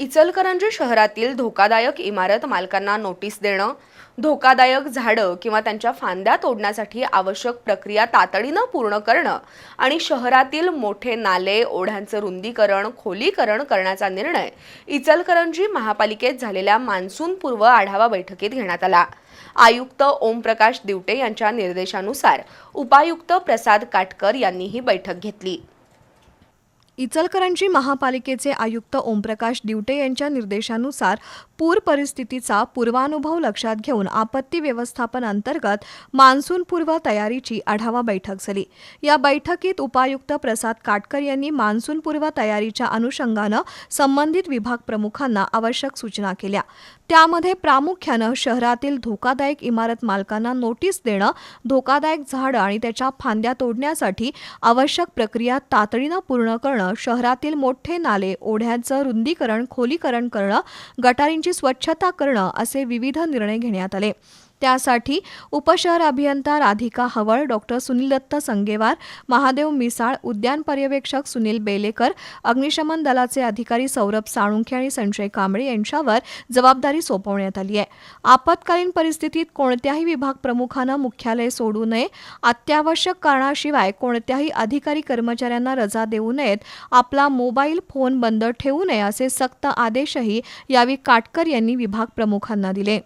इचलकरंजी शहरातील धोकादायक इमारत मालकांना नोटीस देणं धोकादायक झाडं किंवा त्यांच्या फांद्या तोडण्यासाठी आवश्यक प्रक्रिया तातडीनं पूर्ण करणं आणि शहरातील मोठे नाले ओढ्यांचं रुंदीकरण खोलीकरण करण्याचा निर्णय इचलकरंजी महापालिकेत झालेल्या मान्सूनपूर्व आढावा बैठकीत घेण्यात आला. आयुक्त ओमप्रकाश दिवटे यांच्या निर्देशानुसार उपायुक्त प्रसाद काटकर यांनी ही बैठक घेतली. इचलकरंजी महापालिकेचे आयुक्त ओमप्रकाश दिवटे यांच्या निर्देशानुसार पूर परिस्थितीचा पूर्वानुभव लक्षात घेऊन आपत्ती व्यवस्थापन अंतर्गत मान्सूनपूर्व तयारीची आढावा बैठक झाली. या बैठकीत उपायुक्त प्रसाद काटकर यांनी मान्सूनपूर्व तयारीच्या अनुषंगानं संबंधित विभाग प्रमुखांना आवश्यक सूचना केल्या. त्यामध्ये प्रामुख्यानं शहरातील धोकादायक इमारत मालकांना नोटीस देणं धोकादायक झाडं आणि त्याच्या फांद्या तोडण्यासाठी आवश्यक प्रक्रिया तातडीनं पूर्ण करणं शहरातील मोठे नाले ओढ्यांचं रुंदीकरण खोलीकरण करणं गटारींची स्वच्छता करणं असे विविध निर्णय घेण्यात आले. त्यासाठी उपशहर अभियंता राधिका हवळ डॉक्टर सुनील दत्त संगेवार महादेव मिसाळ उद्यान पर्यवेक्षक सुनील बेलेकर अग्निशमन दलाचे अधिकारी सौरभ साळुंखे आणि संजय कांबळे यांच्यावर जबाबदारी सोपवण्यात आली आहे. आपत्कालीन परिस्थितीत कोणत्याही विभाग प्रमुखानं मुख्यालय सोडू नये. अत्यावश्यक कारणाशिवाय कोणत्याही अधिकारी कर्मचाऱ्यांना रजा देऊ नयेत. आपला मोबाईल फोन बंद ठेवू नये असे सक्त आदेशही यावेळी काटकर यांनी विभाग प्रमुखांना दिले.